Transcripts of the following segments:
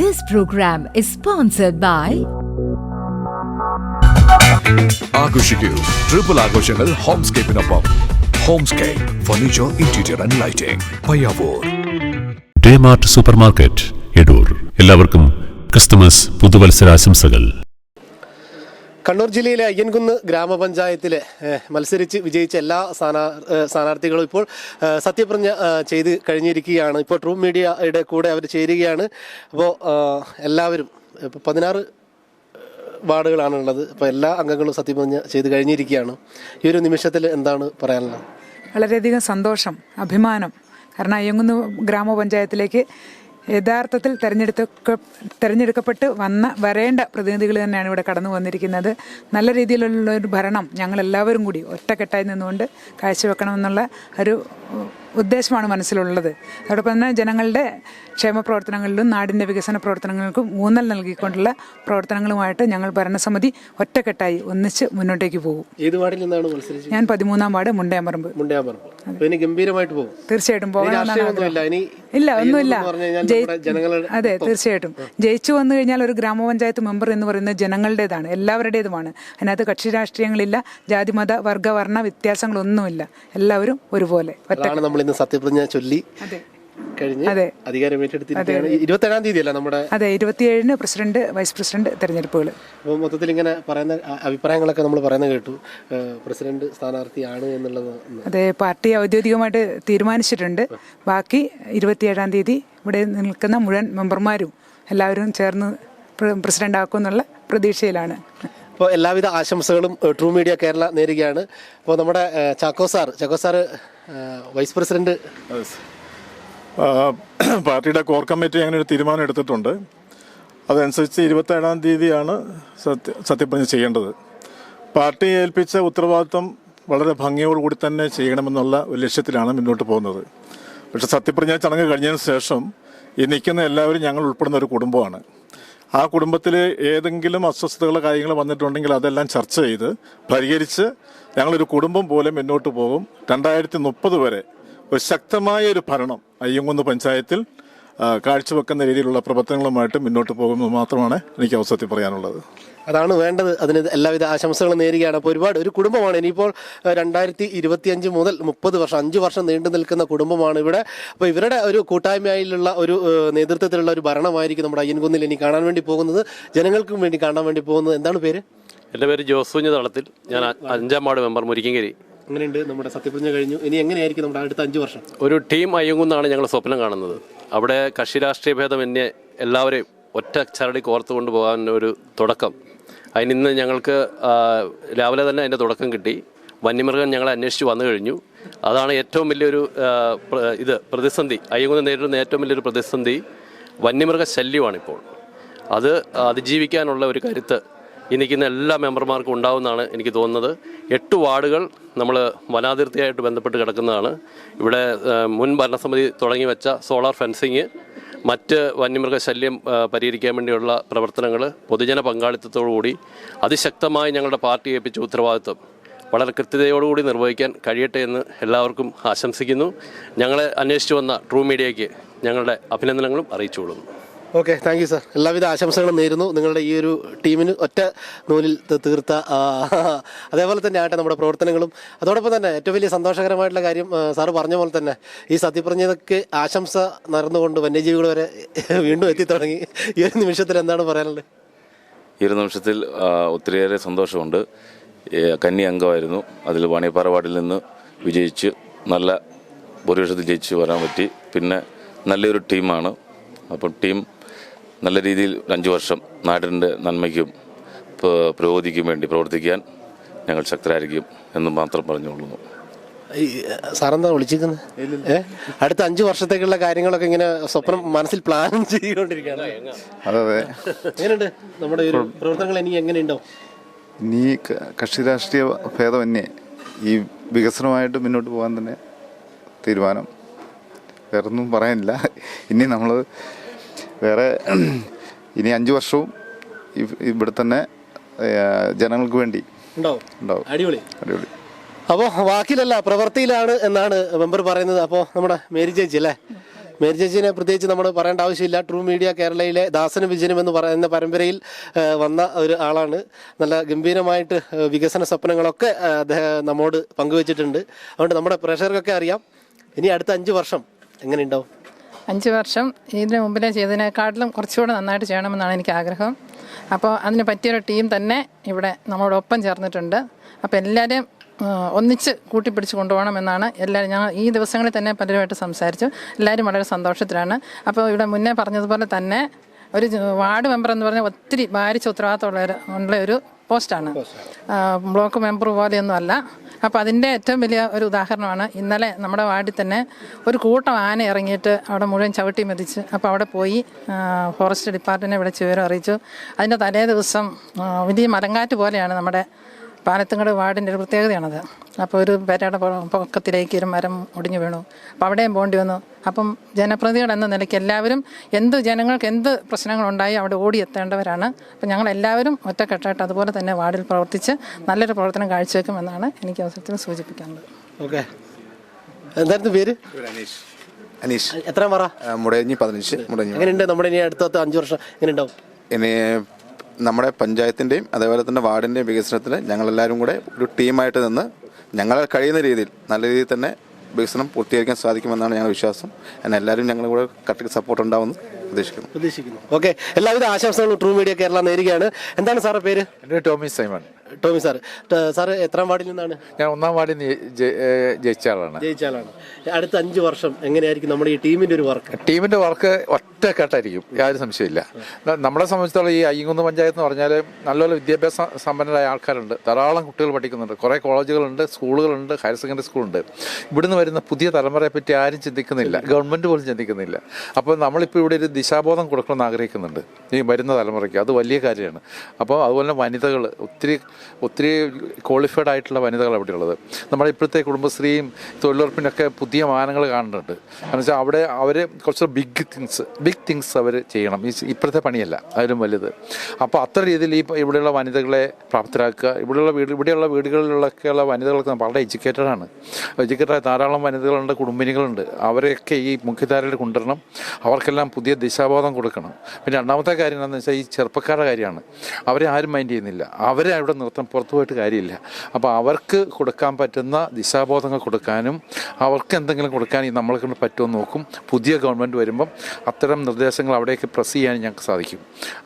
This program is sponsored by ആഘോഷിക്കൂ. Triple ആഘോഷങ്ങൾ ഹോംസ്കേപ്പിനൊപ്പം. Homescape furniture interior and lighting Payyavoor. DMart super market Edoor എല്ലാവർക്കും Christmas പുതുവത്സരാശംസകൾ. Kannur ജില്ലയിലെ അയ്യൻകുന്ന് ഗ്രാമപഞ്ചായത്തിലെ മത്സരിച്ച് വിജയിച്ച എല്ലാ സ്ഥാനാ സ്ഥാനാർത്ഥികളും ഇപ്പോൾ സത്യപ്രതിജ്ഞ ചെയ്ത് കഴിഞ്ഞിരിക്കുകയാണ്. ഇപ്പോൾ ട്രൂ മീഡിയയുടെ കൂടെ അവർ ചേരുകയാണ്. അപ്പോൾ എല്ലാവരും ഇപ്പോൾ പതിനാറ് വാർഡുകളാണ് ഉള്ളത് അപ്പോൾ എല്ലാ അംഗങ്ങളും സത്യപ്രതിജ്ഞ ചെയ്ത് കഴിഞ്ഞിരിക്കുകയാണ്. ഈ ഒരു നിമിഷത്തിൽ എന്താണ് പറയാനുള്ളത്? വളരെയധികം സന്തോഷം അഭിമാനം. കാരണം അയ്യങ്കുന്ന് ഗ്രാമപഞ്ചായത്തിലേക്ക് യഥാർത്ഥത്തിൽ തെരഞ്ഞെടുത്ത തെരഞ്ഞെടുക്കപ്പെട്ട് വന്ന വരേണ്ട പ്രതിനിധികൾ തന്നെയാണ് ഇവിടെ കടന്നു വന്നിരിക്കുന്നത്. നല്ല രീതിയിലുള്ള ഒരു ഭരണം ഞങ്ങൾ എല്ലാവരും കൂടി ഒറ്റക്കെട്ടായി നിന്നുകൊണ്ട് കാഴ്ചവെക്കണമെന്നുള്ള ഒരു ഉദ്ദേശമാണ് മനസ്സിലുള്ളത്. അതോടൊപ്പം തന്നെ ജനങ്ങളുടെ ക്ഷേമ പ്രവർത്തനങ്ങളിലും നാടിന്റെ വികസന പ്രവർത്തനങ്ങൾക്കും ഊന്നൽ നൽകിക്കൊണ്ടുള്ള പ്രവർത്തനങ്ങളുമായിട്ട് ഞങ്ങൾ ഭരണസമിതി ഒറ്റക്കെട്ടായി ഒന്നിച്ച് മുന്നോട്ടേക്ക് പോകും. ഏത് വാർഡിൽ നിന്നാണ് മത്സരിച്ചത്? ഞാൻ പതിമൂന്നാം വാർഡ് മുണ്ടയാമ്പറമ്പ്. മുണ്ടയാമ്പറമ്പ്. അപ്പോൾ ഇനി ഗംഭീരമായിട്ട് പോകും. തീർച്ചയായിട്ടും പോകണമെന്നാണ് ഇല്ല ഒന്നുമില്ല. അതെ തീർച്ചയായിട്ടും. ജയിച്ചു വന്നു കഴിഞ്ഞാൽ ഒരു ഗ്രാമപഞ്ചായത്ത് മെമ്പർ എന്ന് പറയുന്നത് ജനങ്ങളുടേതാണ്. എല്ലാവരുടേതുമാണ്. അതിനകത്ത് കക്ഷി രാഷ്ട്രീയങ്ങളില്ല ജാതിമത വർഗ വർണ വ്യത്യാസങ്ങളൊന്നുമില്ല. എല്ലാവരും ഒരുപോലെ ഒറ്റ ഇന്ന് സത്യപ്രതിജ്ഞ ചൊല്ലി കഴിഞ്ഞ്. അധികാരം ഏറ്റെടുത്തിരിക്കുകയാണ്. ഇരുപത്തേഴാം തീയതി അല്ല നമ്മുടെ അതെ ഇരുപത്തിയേഴിന് പ്രസിഡന്റ് വൈസ് പ്രസിഡന്റ് തെരഞ്ഞെടുപ്പുകൾ. അപ്പോൾ മൊത്തത്തിൽ ഇങ്ങനെ പറയുന്ന അഭിപ്രായങ്ങളൊക്കെ നമ്മൾ പറയുന്നത് കേട്ടു. പ്രസിഡന്റ് സ്ഥാനാർത്ഥിയാണ് എന്നുള്ളത് അതെ പാർട്ടി ഔദ്യോഗികമായിട്ട് തീരുമാനിച്ചിട്ടുണ്ട്. ബാക്കി ഇരുപത്തിയേഴാം തീയതി ഇവിടെ നിൽക്കുന്ന മുഴുവൻ മെമ്പർമാരും എല്ലാവരും ചേർന്ന് പ്രസിഡന്റ് ആക്കുമെന്നുള്ള പ്രതീക്ഷയിലാണ്. അപ്പോൾ എല്ലാവിധ ആശംസകളും ട്രൂ മീഡിയ കേരള നേരുകയാണ്. അപ്പോൾ നമ്മുടെ Chacko sir Chacko sir vice president. പാർട്ടിയുടെ കോർ കമ്മിറ്റി അങ്ങനെ ഒരു തീരുമാനം എടുത്തിട്ടുണ്ട്. അതനുസരിച്ച് ഇരുപത്തേഴാം തീയതിയാണ് സത്യ സത്യപ്രതിജ്ഞ ചെയ്യേണ്ടത്. പാർട്ടി ഏൽപ്പിച്ച ഉത്തരവാദിത്വം വളരെ ഭംഗിയോടുകൂടി തന്നെ ചെയ്യണമെന്നുള്ള ഒരു ലക്ഷ്യത്തിലാണ് മുന്നോട്ട് പോകുന്നത്. പക്ഷെ സത്യപ്രതിജ്ഞ ചടങ്ങ് കഴിഞ്ഞതിന് ശേഷം ഈ നിൽക്കുന്ന എല്ലാവരും ഞങ്ങൾ ഉൾപ്പെടുന്ന ഒരു കുടുംബമാണ്. ആ കുടുംബത്തിൽ ഏതെങ്കിലും അസ്വസ്ഥതകളോ കാര്യങ്ങളോ വന്നിട്ടുണ്ടെങ്കിൽ അതെല്ലാം ചർച്ച ചെയ്ത് പരിഹരിച്ച് ഞങ്ങളൊരു കുടുംബം പോലെ മുന്നോട്ട് പോകും. രണ്ടായിരത്തി മുപ്പത് വരെ ഒരു ശക്തമായ ഒരു ഭരണം അയ്യങ്കുന്ന് പഞ്ചായത്തിൽ കാഴ്ചവെക്കുന്ന രീതിയിലുള്ള പ്രവർത്തനങ്ങളുമായിട്ട് മുന്നോട്ട് പോകുമെന്ന് മാത്രമാണ് എനിക്ക് അവസരത്തിൽ പറയാനുള്ളത്. അതാണ് വേണ്ടത്. അതിന് എല്ലാവിധ ആശംസകളും നേരുകയാണ്. അപ്പോൾ ഒരുപാട് ഒരു കുടുംബമാണ്. ഇനിയിപ്പോൾ രണ്ടായിരത്തി ഇരുപത്തിയഞ്ച് മുതൽ മുപ്പത് വർഷം അഞ്ച് വർഷം നീണ്ടു നിൽക്കുന്ന കുടുംബമാണ് ഇവിടെ. അപ്പോൾ ഇവരുടെ ഒരു കൂട്ടായ്മയിലുള്ള ഒരു നേതൃത്വത്തിലുള്ള ഒരു ഭരണമായിരിക്കും നമ്മുടെ അയ്യൻകുന്നിൽ ഇനി കാണാൻ വേണ്ടി പോകുന്നത്. ജനങ്ങൾക്കും വേണ്ടി കാണാൻ വേണ്ടി പോകുന്നത്. എന്താണ് പേര്? എന്റെ പേര് ജോസുഞ്ഞ തളത്തിൽ. ഞാൻ അഞ്ചാം വാർഡ് മെമ്പർ മുരിക്കങ്കരി അങ്ങനെയുണ്ട് നമ്മുടെ സത്യപ്രതിജ്ഞ കഴിഞ്ഞു. ഇനി എങ്ങനെയായിരിക്കും നമ്മുടെ അടുത്ത അഞ്ച് വർഷം? ഒരു ടീം അയ്യങ്കുന്നാണ് ഞങ്ങൾ സ്വപ്നം കാണുന്നത്. അവിടെ കക്ഷി രാഷ്ട്രീയ ഭേദം എന്നെ എല്ലാവരെയും ഒറ്റ ചരടി കോർത്ത് കൊണ്ടുപോകാൻ ഒരു തുടക്കം. അതിനിന്ന് ഞങ്ങൾക്ക് രാവിലെ തന്നെ അതിന്റെ തുടക്കം കിട്ടി. വന്യമൃഗം ഞങ്ങളെ അന്വേഷിച്ച് വന്നു കഴിഞ്ഞു. അതാണ് ഏറ്റവും വലിയൊരു ഇത് പ്രതിസന്ധി. അയ്യങ്കുന്ന് നേരിടുന്ന ഏറ്റവും വലിയൊരു പ്രതിസന്ധി വന്യമൃഗ ശല്യമാണിപ്പോൾ അത് അതിജീവിക്കാനുള്ള ഒരു കരുത്ത് ഈ എല്ലാ മെമ്പർമാർക്കും ഉണ്ടാവുമെന്നാണ് എനിക്ക് തോന്നുന്നത്. എട്ട് വാർഡുകൾ നമ്മൾ വനാതിർത്തിയായിട്ട് ബന്ധപ്പെട്ട് കിടക്കുന്നതാണ്. ഇവിടെ മുൻ ഭരണസമിതി തുടങ്ങി വെച്ച സോളാർ ഫെൻസിങ് മറ്റ് വന്യമൃഗ ശല്യം ആ, പരിഹരിക്കാൻ വേണ്ടിയുള്ള പ്രവർത്തനങ്ങൾ പൊതുജന പങ്കാളിത്തത്തോടുകൂടി അതിശക്തമായി ഞങ്ങളുടെ പാർട്ടി ഏൽപ്പിച്ച ഉത്തരവാദിത്വം വളരെ കൃത്യതയോടുകൂടി നിർവഹിക്കാൻ കഴിയട്ടെ എന്ന് എല്ലാവർക്കും ആശംസിക്കുന്നു. ഞങ്ങളെ അന്വേഷിച്ചു വന്ന ട്രൂ മീഡിയയ്ക്ക് ഞങ്ങളുടെ അഭിനന്ദനങ്ങളും അറിയിച്ചുകൊള്ളുന്നു. ഓക്കെ താങ്ക് യു സാർ എല്ലാവിധ ആശംസകളും നേരുന്നു. നിങ്ങളുടെ ഈ ഒരു ടീമിന് ഒറ്റ നൂലിൽ തീർത്ത അതേപോലെ തന്നെ ആട്ടെ നമ്മുടെ പ്രവർത്തനങ്ങളും. അതോടൊപ്പം തന്നെ ഏറ്റവും വലിയ സന്തോഷകരമായിട്ടുള്ള കാര്യം സാറ് പറഞ്ഞ പോലെ തന്നെ ഈ സത്യപ്രജ്ഞതയ്ക്ക് ആശംസ നടന്നുകൊണ്ട് വന്യജീവികൾ വരെ വീണ്ടും എത്തിത്തുടങ്ങി ഈ ഒരു നിമിഷത്തിൽ എന്താണ് പറയാനുള്ളത്? ഈ ഒരു നിമിഷത്തിൽ ഒത്തിരിയേറെ സന്തോഷമുണ്ട്. കന്നി അംഗമായിരുന്നു. അതിൽ വാണിയപ്പാറ വാർഡിൽ നിന്ന് വിജയിച്ച് നല്ല ഭൂരിപക്ഷത്തിൽ ജയിച്ച് വരാൻ പറ്റി. പിന്നെ നല്ലൊരു ടീമാണ്. അപ്പം ടീം നല്ല രീതിയിൽ അഞ്ച് വർഷം നാടിന്റെ നന്മയ്ക്കും പുരോഗതിക്കും വേണ്ടി പ്രവർത്തിക്കാൻ ഞങ്ങൾ ശക്തരായിരിക്കും എന്ന് മാത്രം പറഞ്ഞുകൊള്ളുന്നു. സാറെന്താ വിളിച്ചിരിക്കുന്നത് ഏ? അടുത്ത അഞ്ചു വർഷത്തേക്കുള്ള കാര്യങ്ങളൊക്കെ ഇങ്ങനെ സ്വപ്നം മനസ്സിൽ പ്ലാൻ ചെയ്തുകൊണ്ടിരിക്കുകയാണ്. എങ്ങനെയുണ്ട്? നമ്മുടെ ഒരു പ്രവർത്തനങ്ങൾ ഇനി എങ്ങനെയുണ്ടോ ഇനി കക്ഷി രാഷ്ട്രീയ ഭേദമന്യേ ഈ വികസനമായിട്ട് മുന്നോട്ട് പോകാൻ തന്നെ തീരുമാനം. വേറൊന്നും പറയാനില്ല. ഇനി നമ്മൾ വേറെ ഇനി അഞ്ച് വർഷവും ഇവ്- ഇവിടെ തന്നെ ജനങ്ങൾക്ക് വേണ്ടി ഉണ്ടാവും. അടിപൊളി. അടിപൊളി. അപ്പോൾ വാക്കിലല്ല പ്രവൃത്തിയിലാണ് എന്നാണ് മെമ്പർ പറയുന്നത്. അപ്പോൾ നമ്മുടെ മേരി ചേച്ചി അല്ലേ? മേരി ചേച്ചിനെ പ്രത്യേകിച്ച് നമ്മൾ പറയേണ്ട ആവശ്യമില്ല. ട്രൂ മീഡിയ കേരളയിലെ ദാസനും വിജയനും എന്ന് പറയുന്ന പരമ്പരയിൽ വന്ന ഒരു ആളാണ്. നല്ല ഗംഭീരമായിട്ട് വികസന സ്വപ്നങ്ങളൊക്കെ അദ്ദേഹം നമ്മോട് പങ്കുവച്ചിട്ടുണ്ട്. അതുകൊണ്ട് നമ്മുടെ പ്രേക്ഷകർക്കൊക്കെ അറിയാം. ഇനി അടുത്ത അഞ്ച് വർഷം എങ്ങനെ ഉണ്ടാവും? അഞ്ച് വർഷം. ഇതിന് മുമ്പിലെ ചെയ്തതിനെക്കാട്ടിലും കുറച്ചുകൂടെ നന്നായിട്ട് ചെയ്യണമെന്നാണ് എനിക്ക് ആഗ്രഹം. അപ്പോൾ അതിന് പറ്റിയൊരു ടീം തന്നെ ഇവിടെ നമ്മളോടൊപ്പം ചേർന്നിട്ടുണ്ട്. അപ്പോൾ എല്ലാവരെയും ഒന്നിച്ച് കൂട്ടിപ്പിടിച്ച് കൊണ്ടുപോകണമെന്നാണ് എല്ലാവരും ഞങ്ങൾ ഈ ദിവസങ്ങളിൽ തന്നെ പലരുമായിട്ട് സംസാരിച്ചു. എല്ലാവരും വളരെ സന്തോഷത്തിലാണ്. അപ്പോൾ ഇവിടെ മുന്നേ പറഞ്ഞതുപോലെ തന്നെ ഒരു വാർഡ് മെമ്പർ എന്ന് പറഞ്ഞാൽ ഒത്തിരി ഭാരിച്ച ഉത്തരവാദിത്തമുള്ള ഉള്ള ഒരു പോസ്റ്റാണ്. ബ്ലോക്ക് മെമ്പർ പോലെയൊന്നും അല്ല. അപ്പോൾ അതിന്റെ ഏറ്റവും വലിയ ഒരു ഉദാഹരണമാണ് ഇന്നലെ നമ്മുടെ വാർഡിൽ തന്നെ ഒരു കൂട്ടം ആന ഇറങ്ങിയിട്ട് അവിടെ മുഴുവൻ ചവിട്ടി മെതിച്ച് അപ്പോൾ അവിടെ പോയി ഫോറസ്റ്റ് ഡിപ്പാർട്ട്മെന്റിനെ വിളിച്ച് വിവരം അറിയിച്ചു. അതിന്റെ തലേ ദിവസം വലിയ മലങ്കാറ്റ് പോലെയാണ് നമ്മുടെ പാലത്തുങ്കട് വാർഡിന്റെ ഒരു പ്രത്യേകതയാണത്. അപ്പോൾ ഒരു പെരയുടെ പൊക്കത്തിലേക്ക് ഒരു മരം ഒടിഞ്ഞു വീണു. അപ്പോൾ അവിടെയും പോകേണ്ടി വന്നു. അപ്പം ജനപ്രതിനിധികൾ എന്ന നിലയ്ക്ക് എല്ലാവരും എന്ത് ജനങ്ങൾക്ക് എന്ത് പ്രശ്നങ്ങളുണ്ടായി അവിടെ ഓടിയെത്തേണ്ടവരാണ്. അപ്പം ഞങ്ങൾ എല്ലാവരും ഒറ്റക്കെട്ടായിട്ട് അതുപോലെ തന്നെ വാർഡിൽ പ്രവർത്തിച്ച് നല്ലൊരു പ്രവർത്തനം കാഴ്ചവെക്കുമെന്നാണ് എനിക്ക് അവസരത്തിൽ സൂചിപ്പിക്കാനുള്ളത്. ഓക്കെ. എന്തായിരുന്നു പേര്? അനീഷ്. അനീഷ്. എത്ര പറ. മുടഞ്ഞി പതിനഞ്ച് മുടഞ്ഞി എങ്ങനെയുണ്ട് നമ്മുടെ ഇനി അടുത്ത അഞ്ച് വർഷം? എങ്ങനെ ഉണ്ടാവും ഇനി നമ്മുടെ പഞ്ചായത്തിന്റെയും അതേപോലെ തന്നെ വാർഡിന്റെയും വികസനത്തിന് ഞങ്ങളെല്ലാവരും കൂടെ ഒരു ടീമായിട്ട് നിന്ന് ഞങ്ങളെ കഴിയുന്ന രീതിയിൽ നല്ല രീതിയിൽ തന്നെ വികസനം പൂർത്തീകരിക്കാൻ സാധിക്കുമെന്നാണ് ഞങ്ങളുടെ വിശ്വാസം. എന്നാൽ എല്ലാവരും ഞങ്ങളുടെ കൂടെ കറക്റ്റ് സപ്പോർട്ട് ഉണ്ടാവുമെന്ന് പ്രതീക്ഷിക്കുന്നു. പ്രതീക്ഷിക്കുന്നു. ഓക്കെ. എല്ലാവിധ ആശംസകളും ട്രൂ മീഡിയ കേരള നേരുകയാണ്. എന്താണ് സാറേ പേര്? എന്റെ Tomy Simon. Tomy sir sir എത്രാം വാർഡിൽ നിന്നാണ്? ഞാൻ ഒന്നാം വാർഡിൽ നിന്ന് ജയിച്ച ആളാണ് ജയിച്ച ആളാണ്. അടുത്ത അഞ്ച് വർഷം എങ്ങനെയായിരിക്കും നമ്മുടെ ഈ ടീമിന്റെ ഒരു വർക്ക്? ടീമിന്റെ വർക്ക് ഒറ്റക്കെട്ടായിരിക്കും യാതൊരു സംശയമില്ല നമ്മളെ സംബന്ധിച്ചിടത്തോളം ഈ അയ്യങ്കുന്ന് പഞ്ചായത്ത് എന്ന് പറഞ്ഞാൽ നല്ലപോലെ വിദ്യാഭ്യാസ സമ്പന്നരായ ആൾക്കാരുണ്ട്. ധാരാളം കുട്ടികൾ പഠിക്കുന്നുണ്ട്. കുറേ കോളേജുകളുണ്ട് സ്കൂളുകളുണ്ട് ഹയർ സെക്കൻഡറി സ്കൂളുണ്ട്. ഇവിടുന്ന് വരുന്ന പുതിയ തലമുറയെ പറ്റി ആരും ചിന്തിക്കുന്നില്ല. ഗവൺമെന്റ് പോലും ചിന്തിക്കുന്നില്ല. അപ്പോൾ നമ്മളിപ്പോൾ ഇവിടെ ഒരു ദിശാബോധം കൊടുക്കണമെന്ന് ആഗ്രഹിക്കുന്നുണ്ട്. ഈ വരുന്ന തലമുറയ്ക്ക്. അത് വലിയ കാര്യമാണ്. അപ്പോൾ അതുപോലെ വനിതകൾ ഒത്തിരി ഒത്തിരി ക്വാളിഫൈഡ് ആയിട്ടുള്ള വനിതകൾ ഇവിടെ ഉള്ളത്. നമ്മുടെ ഇപ്പോഴത്തെ കുടുംബശ്രീയും തൊഴിലുറപ്പിനൊക്കെ പുതിയ മാനങ്ങൾ കാണുന്നുണ്ട്. കാരണം വെച്ചാൽ അവിടെ അവർ കുറച്ച് ബിഗ് തിങ്സ് ബിഗ് തിങ്സ് അവർ ചെയ്യണം. ഈ ഇപ്പോഴത്തെ പണിയല്ല അതിലും വലുത്. അപ്പോൾ അത്ര രീതിയിൽ ഈ ഇവിടെയുള്ള വനിതകളെ പ്രാപ്തരാക്കുക ഇവിടെയുള്ള വീട് ഇവിടെയുള്ള വീടുകളിലൊക്കെയുള്ള വനിതകളൊക്കെ വളരെ എഡ്യൂക്കേറ്റഡ് ആണ്. എഡ്യൂക്കേറ്റഡ് ധാരാളം വനിതകളുണ്ട് കുടുംബിനികളുണ്ട്. അവരെയൊക്കെ ഈ മുഖ്യധാരയിൽ കൊണ്ടുവരണം. അവർക്കെല്ലാം പുതിയ ദിശാബോധം കൊടുക്കണം. പിന്നെ രണ്ടാമത്തെ കാര്യം എന്താണെന്ന് വെച്ചാൽ ഈ ചെറുപ്പക്കാരുടെ കാര്യമാണ്. അവരെ ആരും മൈൻഡ് ചെയ്യുന്നില്ല. അവരെ അവിടെ നിർത്താൻ പുറത്തു പോയിട്ട് കാര്യമില്ല. അപ്പോൾ അവർക്ക് കൊടുക്കാൻ പറ്റുന്ന ദിശാബോധങ്ങൾ കൊടുക്കാനും അവർക്ക് എന്തെങ്കിലും കൊടുക്കാൻ നമ്മളെ കൊണ്ട് പറ്റുമെന്ന് നോക്കും. പുതിയ ഗവൺമെന്റ് വരുമ്പം അത്തരം നിർദ്ദേശങ്ങൾ അവിടേക്ക് പ്രസ് ചെയ്യാൻ ഞങ്ങൾക്ക് സാധിക്കും.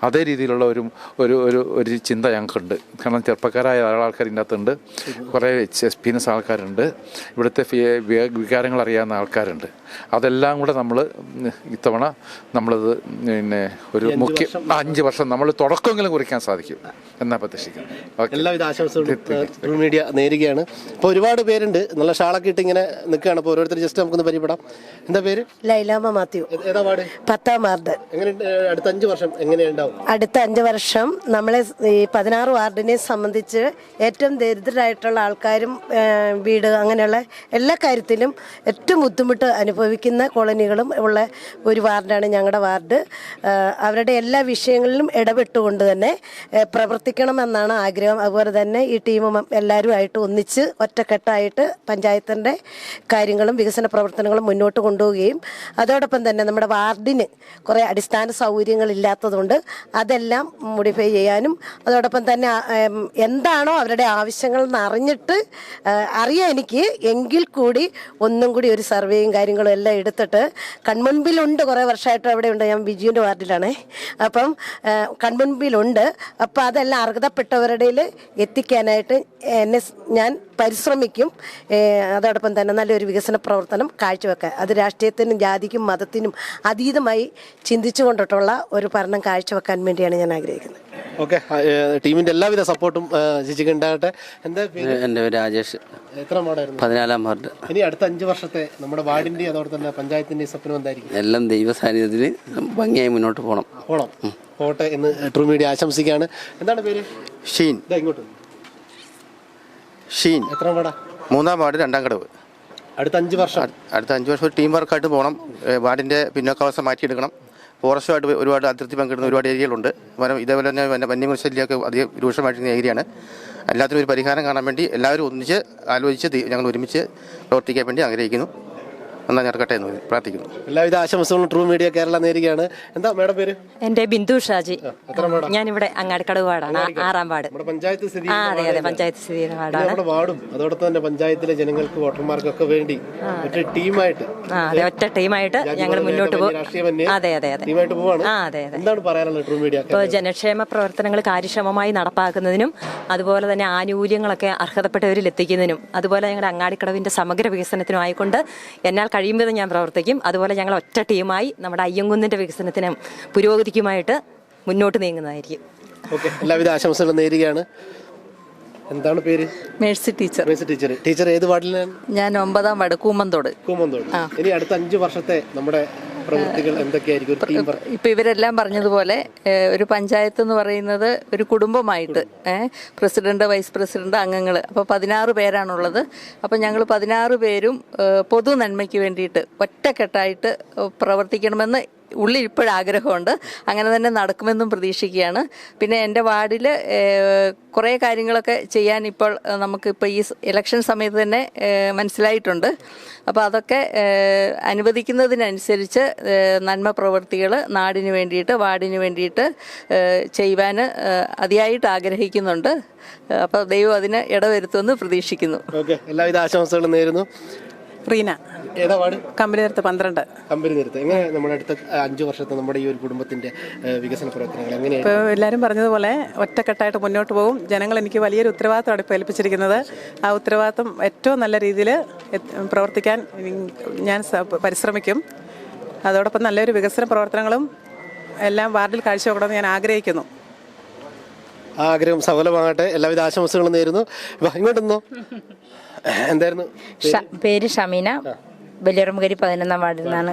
അതേ രീതിയിലുള്ള ഒരു ഒരു ഒരു ഒരു ചിന്ത ഞങ്ങൾക്കുണ്ട്. കാരണം ചെറുപ്പക്കാരായ ആൾക്കാർ ഇതിന്റെ അകത്തുണ്ട് കുറേ എക്സ്പീരിയൻസ് ആൾക്കാരുണ്ട് ഇവിടുത്തെ വികാരങ്ങൾ അറിയാവുന്ന ആൾക്കാരുണ്ട്. അതെല്ലാം കൂടെ നമ്മൾ ഇത്തവണ നമ്മളത് പിന്നെ ഒരു മുഖ്യ അഞ്ച് വർഷം നമ്മൾ തുടക്കമെങ്കിലും കുറിക്കാൻ സാധിക്കും എന്നാ പ്രതീക്ഷിക്കുന്നത്. എല്ലാവിധ ആശംസകളും മീഡിയ നേരുകയാണ്. ഇപ്പോൾ ഒരുപാട് പേരുണ്ട്. നല്ല ഷാളൊക്കെ ഇട്ട് ഇങ്ങനെ നിൽക്കുകയാണ്. അപ്പോൾ ഓരോരുത്തർ ജസ്റ്റ് നമുക്കൊന്ന് പരിചയപ്പെടാം. എന്താ പേര്? ലൈലാമ മാത്യു. ഏതാ വാർഡ്? പത്താം വാർഡ്. എങ്ങനെ അടുത്ത അഞ്ച് വർഷം എങ്ങനെയുണ്ടാവും? അടുത്ത അഞ്ച് വർഷം നമ്മളെ ഈ പതിനാറ് വാർഡിനെ സംബന്ധിച്ച് ഏറ്റവും ദരിദ്രരായിട്ടുള്ള ആൾക്കാരും വീട് അങ്ങനെയുള്ള എല്ലാ കാര്യത്തിലും ഏറ്റവും ബുദ്ധിമുട്ട് അനുഭവിക്കുന്ന കോളനികളും ഉള്ള ഒരു വാർഡാണ് ഞങ്ങളുടെ വാർഡ്. അവരുടെ എല്ലാ വിഷയങ്ങളിലും ഇടപെട്ടുകൊണ്ട് തന്നെ പ്രവർത്തിക്കണമെന്നാണ് ആഗ്രഹം. അതുപോലെ തന്നെ ഈ ടീമും എല്ലാവരുമായിട്ട് ഒന്നിച്ച് ഒറ്റക്കെട്ടായിട്ട് പഞ്ചായത്തിന്റെ കാര്യങ്ങളും വികസന പ്രവർത്തനങ്ങളും മുന്നോട്ട് കൊണ്ടുപോവുകയും അതോടൊപ്പം തന്നെ നമ്മുടെ വാർഡിന് കുറേ അടിസ്ഥാന സൗകര്യങ്ങൾ ഇല്ലാത്തതുകൊണ്ട് അതെല്ലാം മോഡിഫൈ ചെയ്യാനും അതോടൊപ്പം തന്നെ എന്താണോ അവരുടെ ആവശ്യങ്ങൾ എന്ന് അറിഞ്ഞിട്ട് ആ, അറിയാം എനിക്ക് എങ്കിൽ കൂടി ഒന്നും കൂടി ഒരു സർവേയും കാര്യങ്ങളും എല്ലാം എടുത്തിട്ട് കൺമുൻപിലുണ്ട് കുറേ വർഷമായിട്ട് അവിടെ ഉണ്ട് ഞാൻ ബിജുവിന്റെ വാർഡിലാണേ. അപ്പം കൺമുൻപിലുണ്ട്. അപ്പം അതെല്ലാം അർഹതപ്പെട്ടവരുടെ എത്തിക്കാനായിട്ട് എന്നെ ഞാൻ പരിശ്രമിക്കും. അതോടൊപ്പം തന്നെ നല്ലൊരു വികസന പ്രവർത്തനം കാഴ്ചവെക്കാൻ. അത് രാഷ്ട്രീയത്തിനും ജാതിക്കും മതത്തിനും അതീതമായി ചിന്തിച്ചു ഒരു ഭരണം കാഴ്ചവെക്കാൻ വേണ്ടിയാണ് ഞാൻ ആഗ്രഹിക്കുന്നത്. ഓക്കെ. ടീമിന്റെ എല്ലാവിധ സപ്പോർട്ടും ചേച്ചിക്ക് ഉണ്ടാകട്ടെ. എന്താ പേര്? എന്റെ പേര് രാജേഷ്. എത്ര വാർഡായിരുന്നു? പതിനാലാം വാർഡ്. ഇനി അടുത്ത അഞ്ച് വർഷത്തെ നമ്മുടെ വാർഡിന്റെ അതോടെ തന്നെ പഞ്ചായത്തിന്റെ സ്വപ്നം എന്തായിരിക്കും? എല്ലാം ദൈവ സാന്നിധ്യത്തിൽ ഭംഗിയായി മുന്നോട്ട് പോകണം. പോകണം. പോട്ടെ എന്ന് ട്രൂ മീഡിയ ആശംസിക്കുകയാണ്. എന്താണ് പേര്? ഷീൻ. ഇതാ ഇങ്ങോട്ട്. ഷീൻ. എത്ര വാർഡാ? മൂന്നാം വാർഡ് രണ്ടാം കടവ്. അടുത്ത അഞ്ച് വർഷം. അടുത്ത അഞ്ച് വർഷം ഒരു ടീം വർക്കായിട്ട് പോകണം. വാർഡിന്റെ പിന്നോക്കാവസ്ഥ മാറ്റിയെടുക്കണം. ഫോറസ്റ്റുമായിട്ട് ഒരുപാട് അതിർത്തി പങ്കിടുന്ന ഒരുപാട് ഏരിയകളുണ്ട്. വനം ഇതേപോലെ തന്നെ വന്യ- വന്യമൃശല്യൊക്കെ അധികം രൂക്ഷമായിട്ടിരുന്ന ഏരിയയാണ്. എല്ലാത്തിനും ഒരു പരിഹാരം കാണാൻ വേണ്ടി എല്ലാവരും ഒന്നിച്ച് ആലോചിച്ച് ഞങ്ങൾ ഒരുമിച്ച് പ്രവർത്തിക്കാൻ വേണ്ടി ആഗ്രഹിക്കുന്നു. നന്നായി നടക്കട്ടെ എന്ന് പ്രാർത്ഥിക്കുന്നു. എല്ലാവിധ ആശംസകളും ട്രൂ മീഡിയ കേരള നേരികയാണ്. എന്താ മേഡം പേര്? എന്റെ ബിന്ദു ഷാജി. എത്ര മേഡം? ഞാനിവിടെ അങ്ങാടിക്കടവ് വാർഡാണ് ആറാം വാർഡ്. നമ്മുടെ പഞ്ചായത്ത് സ്ഥിതി അതെ അതെ പഞ്ചായത്ത് സ്ഥിതി വാർഡാണ്. വാർഡും അതോടൊപ്പം തന്നെ പഞ്ചായത്തിലെ ജനങ്ങൾക്ക് വോട്ടർമാർക്കൊക്കെ വേണ്ടി ഒരു ടീമായിട്ട് അതെ ഒറ്റ ടീമായിട്ട് ഞങ്ങൾ മുന്നോട്ട് പോകും അതെ അതെ അതെ. ടീമായിട്ട് പോവാണ്. അതെ അതെ. എന്താണ് പറയാനുള്ളത് ട്രൂ മീഡിയ ഇപ്പോൾ ജനക്ഷേമ പ്രവർത്തനങ്ങൾ കാര്യക്ഷമമായി നടപ്പാക്കുന്നതിനും അതുപോലെ തന്നെ ആനുകൂല്യങ്ങളൊക്കെ അർഹതപ്പെട്ടവരിൽ എത്തിക്കുന്നതിനും അതുപോലെ ഞങ്ങളുടെ അങ്ങാടിക്കടവിന്റെ സമഗ്ര വികസനത്തിനും ആയിക്കൊണ്ട് എന്നാൽ കഴിയുമ്പോൾ ഞാൻ പ്രവർത്തിക്കും. അതുപോലെ ഞങ്ങൾ ഒറ്റ ടീമായി നമ്മുടെ അയ്യങ്കുന്നിന്റെ വികസനത്തിനും പുരോഗതിക്കുമായിട്ട് മുന്നോട്ട് നീങ്ങുന്നതായിരിക്കും. ഓക്കെ. എല്ലാവിധ ആശംസകളും നേരുകയാണ്. എന്താണ് പേര്? Mercy teacher. Mercy teacher. Teacher ഏത് വാർഡിലാണ്? ഞാൻ ഒമ്പതാം വാർഡ് കൂമന്തോട്. കൂമന്തോട്. ഇനി അടുത്ത അഞ്ച് വർഷത്തെ നമ്മുടെ പ്രവൃത്തികൾ എന്തൊക്കെയായിരിക്കും? ഇപ്പം ഇവരെല്ലാം പറഞ്ഞതുപോലെ ഒരു പഞ്ചായത്ത് എന്ന് പറയുന്നത് ഒരു കുടുംബമായിട്ട് പ്രസിഡന്റ് വൈസ് പ്രസിഡന്റ് അംഗങ്ങൾ അപ്പോൾ പതിനാറ് പേരാണുള്ളത്. അപ്പം ഞങ്ങൾ പതിനാറ് പേരും പൊതു നന്മയ്ക്ക് വേണ്ടിയിട്ട് ഒറ്റക്കെട്ടായിട്ട് പ്രവർത്തിക്കണമെന്ന് ഉള്ളിൽ ഇപ്പോഴും ആഗ്രഹമുണ്ട് അങ്ങനെ തന്നെ നടക്കുമെന്നും പ്രതീക്ഷിക്കുകയാണ്. പിന്നെ എന്റെ വാർഡിൽ കുറേ കാര്യങ്ങളൊക്കെ ചെയ്യാൻ ഇപ്പോൾ നമുക്കിപ്പോൾ ഈ ഇലക്ഷൻ സമയത്ത് തന്നെ മനസ്സിലായിട്ടുണ്ട്. അപ്പോൾ അതൊക്കെ അനുവദിക്കുന്നതിനനുസരിച്ച് നന്മ പ്രവൃത്തികൾ നാടിന് വേണ്ടിയിട്ട് വാർഡിന് വേണ്ടിയിട്ട് ചെയ്യുവാൻ അതിയായിട്ട് ആഗ്രഹിക്കുന്നുണ്ട്. അപ്പോൾ ദൈവം അതിന് ഇടവരുത്തുമെന്ന് പ്രതീക്ഷിക്കുന്നു. ഓക്കെ. എല്ലാവിധ ആശംസകളും നേരുന്നു. റീന. ഏതാ വാർഡ്? കമ്പനി നേരത്തെ പന്ത്രണ്ട്. കമ്പനി നേരത്തെ എങ്ങനെ നമ്മുടെ അടുത്ത അഞ്ചു വർഷത്തെ നമ്മുടെ ഈ ഒരു കുടുംബത്തിന്റെ വികസന പ്രവർത്തനങ്ങൾ ഇപ്പോൾ എല്ലാവരും പറഞ്ഞതുപോലെ ഒറ്റക്കെട്ടായിട്ട് മുന്നോട്ട് പോകും. ജനങ്ങൾ എനിക്ക് വലിയൊരു ഉത്തരവാദിത്തമാണ് ഇപ്പോൾ ഏൽപ്പിച്ചിരിക്കുന്നത്. ആ ഉത്തരവാദിത്തം ഏറ്റവും നല്ല രീതിയിൽ പ്രവർത്തിക്കാൻ ഞാൻ പരിശ്രമിക്കും. അതോടൊപ്പം നല്ലൊരു വികസന പ്രവർത്തനങ്ങളും എല്ലാം വാർഡിൽ കാഴ്ചവെക്കണമെന്ന് ഞാൻ ആഗ്രഹിക്കുന്നു. ആ ആഗ്രഹം സഫലമാകട്ടെ. എല്ലാവിധ ആശംസകളും നേരുന്നു. ഇങ്ങോട്ടൊന്നോ. എന്തായിരുന്നു? പേര് ഷമീന. ബലിയറമുകരി പതിനൊന്നാം വാർഡിൽ നിന്നാണ്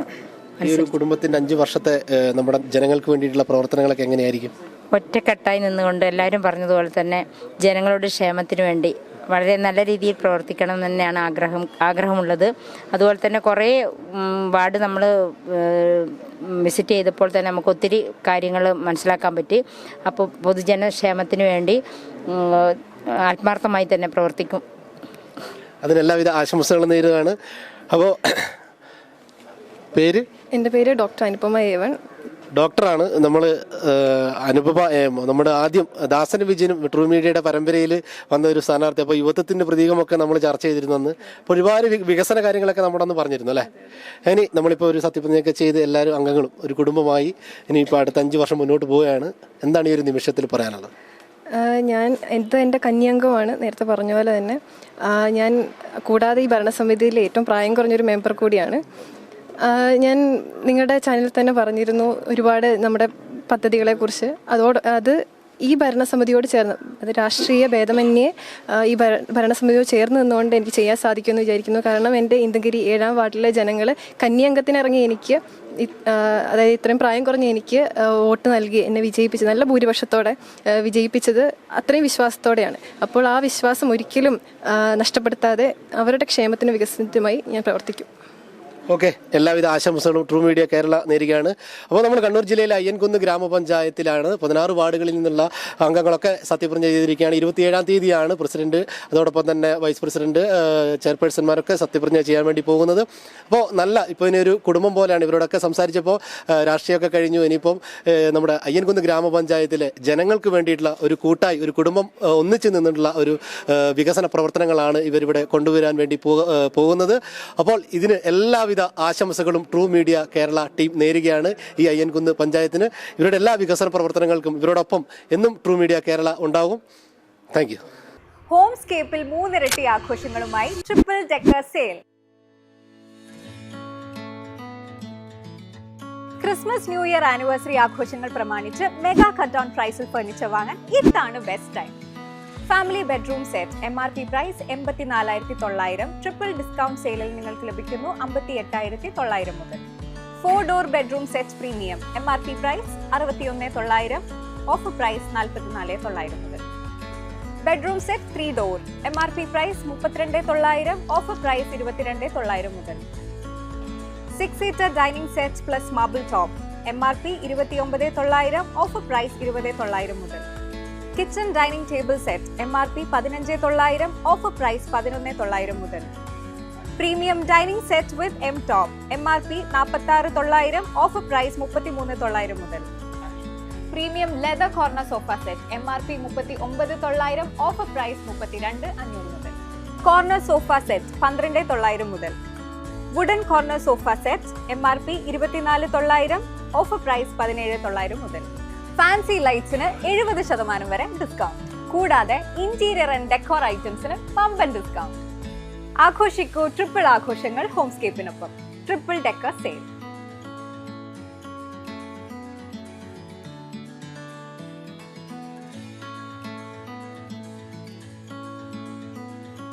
ഈ ഒരു കുടുംബത്തിന്റെ അഞ്ചു വർഷത്തെ നമ്മുടെ ജനങ്ങൾക്ക് വേണ്ടിയിട്ടുള്ള പ്രവർത്തനങ്ങളൊക്കെ എങ്ങനെയായിരിക്കും? ഒറ്റക്കെട്ടായി നിന്നുകൊണ്ട് എല്ലാവരും പറഞ്ഞതുപോലെ തന്നെ ജനങ്ങളുടെ ക്ഷേമത്തിന് വേണ്ടി വളരെ നല്ല രീതിയിൽ പ്രവർത്തിക്കണം എന്ന് തന്നെയാണ് ആഗ്രഹം ആഗ്രഹമുള്ളത്. അതുപോലെ തന്നെ കുറേ വാർഡ് നമ്മൾ വിസിറ്റ് ചെയ്തപ്പോൾ തന്നെ നമുക്ക് ഒത്തിരി കാര്യങ്ങൾ മനസ്സിലാക്കാൻ പറ്റി. അപ്പോൾ പൊതുജനക്ഷേമത്തിന് വേണ്ടി ആത്മാർത്ഥമായി തന്നെ പ്രവർത്തിക്കും അതിന് എല്ലാവിധ ആശംസകളും നേരുകയാണ്. അപ്പോൾ പേര്? എന്റെ പേര് ഡോക്ടർ അനുപമ ഏവൻ. ഡോക്ടറാണ്. നമ്മൾ അനുപമ നമ്മുടെ ആദ്യം ദാസന വിജയനും ട്രൂ മീഡിയയുടെ പരമ്പരയിൽ വന്ന ഒരു സ്ഥാനാർത്ഥി. അപ്പോൾ യുവത്വത്തിന്റെ പ്രതീകമൊക്കെ നമ്മൾ ചർച്ച ചെയ്തിരുന്നു അന്ന്. അപ്പോൾ ഒരുപാട് വികസന കാര്യങ്ങളൊക്കെ നമ്മുടെ അന്ന് പറഞ്ഞിരുന്നു അല്ലേ? ഇനി നമ്മളിപ്പോൾ ഒരു സത്യപ്രതിജ്ഞയൊക്കെ ചെയ്ത് എല്ലാവരും അംഗങ്ങളും ഒരു കുടുംബമായി ഇനിയിപ്പോൾ അടുത്ത അഞ്ച് വർഷം മുന്നോട്ട് പോവുകയാണ്. എന്താണ് ഈ ഒരു നിമിഷത്തിൽ പറയാനുള്ളത്? ഞാൻ ഇത് എന്റെ കന്യാംഗമാണ് നേരത്തെ പറഞ്ഞ പോലെ തന്നെ. ഞാൻ കൂടാതെ ഈ ഭരണസമിതിയിലെ ഏറ്റവും പ്രായം കുറഞ്ഞൊരു മെമ്പർ കൂടിയാണ്. ഞാൻ നിങ്ങളുടെ ചാനലിൽ തന്നെ പറഞ്ഞിരുന്നു ഒരുപാട് നമ്മുടെ പദ്ധതികളെക്കുറിച്ച് അതോട് അത് ഈ ഭരണസമിതിയോട് ചേർന്ന് അത് രാഷ്ട്രീയ ഭേദമന്യേ ഈ ഭര- ഭരണസമിതിയോട് ചേർന്ന് നിന്നുകൊണ്ട് എനിക്ക് ചെയ്യാൻ സാധിക്കുമെന്ന് വിചാരിക്കുന്നു. കാരണം എന്റെ ഇന്ദഗിരി ഏഴാം വാർഡിലെ ജനങ്ങൾ കന്യാംഗത്തിനിറങ്ങി എനിക്ക് അതായത് ഇത്രയും പ്രായം കുറഞ്ഞ എനിക്ക് വോട്ട് നൽകി എന്നെ വിജയിപ്പിച്ച് നല്ല ഭൂരിപക്ഷത്തോടെ വിജയിപ്പിച്ചത് അത്രയും വിശ്വാസത്തോടെയാണ്. അപ്പോൾ ആ വിശ്വാസം ഒരിക്കലും നഷ്ടപ്പെടുത്താതെ അവരുടെ ക്ഷേമത്തിന് വികസനത്തിനുമായി ഞാൻ പ്രവർത്തിക്കും. ഓക്കെ. എല്ലാവിധ ആശംസകളും ട്രൂ മീഡിയ കേരള നേരുകയാണ്. അപ്പോൾ നമ്മൾ കണ്ണൂർ ജില്ലയിലെ അയ്യൻകുന്ന് ഗ്രാമപഞ്ചായത്തിലാണ് പതിനാറ് വാർഡുകളിൽ നിന്നുള്ള അംഗങ്ങളൊക്കെ സത്യപ്രതിജ്ഞ ചെയ്തിരിക്കുകയാണ്. ഇരുപത്തിയേഴാം തീയതിയാണ് പ്രസിഡന്റ് അതോടൊപ്പം തന്നെ വൈസ് പ്രസിഡന്റ് ചെയർപേഴ്സൺമാരൊക്കെ സത്യപ്രതിജ്ഞ ചെയ്യാൻ വേണ്ടി പോകുന്നത്. അപ്പോൾ നല്ല ഇപ്പോൾ ഇനി ഒരു കുടുംബം പോലെയാണ് ഇവരോടൊക്കെ സംസാരിച്ചപ്പോൾ രാഷ്ട്രീയമൊക്കെ കഴിഞ്ഞു. ഇനിയിപ്പം നമ്മുടെ അയ്യൻകുന്ന് ഗ്രാമപഞ്ചായത്തിലെ ജനങ്ങൾക്ക് വേണ്ടിയിട്ടുള്ള ഒരു കൂട്ടായി ഒരു കുടുംബം ഒന്നിച്ചു നിന്നിട്ടുള്ള ഒരു വികസന പ്രവർത്തനങ്ങളാണ് ഇവരിവിടെ കൊണ്ടുവരാൻ വേണ്ടി പോകുന്നത്. അപ്പോൾ ഇതിന് എല്ലാവിധ ആശംസകളും ട്രൂ മീഡിയ കേരള ടീം നേരുകയാണ് ഈ അയ്യൻകുന്ന് പഞ്ചായത്തിന്. ഇവരുടെ എല്ലാ വികസന പ്രവർത്തനങ്ങൾക്കും ഇവരോടൊപ്പം എന്നും ട്രൂ മീഡിയ കേരള ഉണ്ടാകും താങ്ക് യു ഹോംസ്കേപ്പിൽ മൂന്നിരട്ടി ആഘോഷങ്ങളുമായി triple decker sale. Christmas new year anniversary ആഘോഷങ്ങൾ പ്രമാണിച്ച് മെഗാ കട്ട് ഓൺ പ്രൈസിൽ ഫർണിച്ചർ വാങ്ങാൻ ഇതാണ് best time. Family bedroom set M R P price എൺപത്തിനാലായിരത്തി തൊള്ളായിരം ട്രിപ്പിൾ ഡിസ്കൗണ്ട് സെയിലിൽ നിങ്ങൾക്ക് ലഭിക്കുന്നു അമ്പത്തി എട്ടായിരത്തി തൊള്ളായിരം മുതൽ. Four door bedroom set premium M R P price അറുപത്തിയൊന്ന് തൊള്ളായിരം ഓഫർ പ്രൈസ് നാൽപ്പത്തിനാല് തൊള്ളായിരം മുതൽ. Bedroom set three door M R P price മുപ്പത്തിരണ്ട് തൊള്ളായിരം ഓഫർ പ്രൈസ് ഇരുപത്തിരണ്ട് തൊള്ളായിരം മുതൽ. Six seater dining set plus marble top M R P ഇരുപത്തിയൊമ്പത് തൊള്ളായിരം ഓഫർ പ്രൈസ് ഇരുപത് തൊള്ളായിരം മുതൽ. Kitchen dining table set M R P പതിനഞ്ച് തൊള്ളായിരം ഓഫർ പ്രൈസ് പതിനൊന്ന് തൊള്ളായിരം മുതൽ. Premium dining set with M top M R P നാൽപ്പത്തി ആറ് തൊള്ളായിരം ഓഫർ പ്രൈസ് മുപ്പത്തി മൂന്ന് തൊള്ളായിരം മുതൽ. Premium leather corner sofa set M R P മുപ്പത്തി ഒമ്പത് തൊള്ളായിരം ഓഫർ പ്രൈസ് മുപ്പത്തിരണ്ട് അഞ്ഞൂറ് മുതൽ. കോർണർ സോഫ സെറ്റ് പന്ത്രണ്ട് തൊള്ളായിരം മുതൽ. Wooden corner sofa set M R P ഇരുപത്തിനാല് തൊള്ളായിരം ഓഫർ പ്രൈസ് പതിനേഴ് തൊള്ളായിരം മുതൽ. ഫാൻസി ലൈറ്റ്സിന് എഴുപത് ശതമാനം വരെ ഡിസ്കൗണ്ട് കൂടാതെ ഇന്റീരിയർ ആൻഡ് ഡെക്കോർ ഐറ്റംസിന് പമ്പൻ ഡിസ്കൗണ്ട് ആഘോഷിക്കൂ ട്രിപ്പിൾ ആഘോഷങ്ങൾ ഹോംസ്കേപ്പിനൊപ്പം ട്രിപ്പിൾ ഡെക്കർ സെയിൽ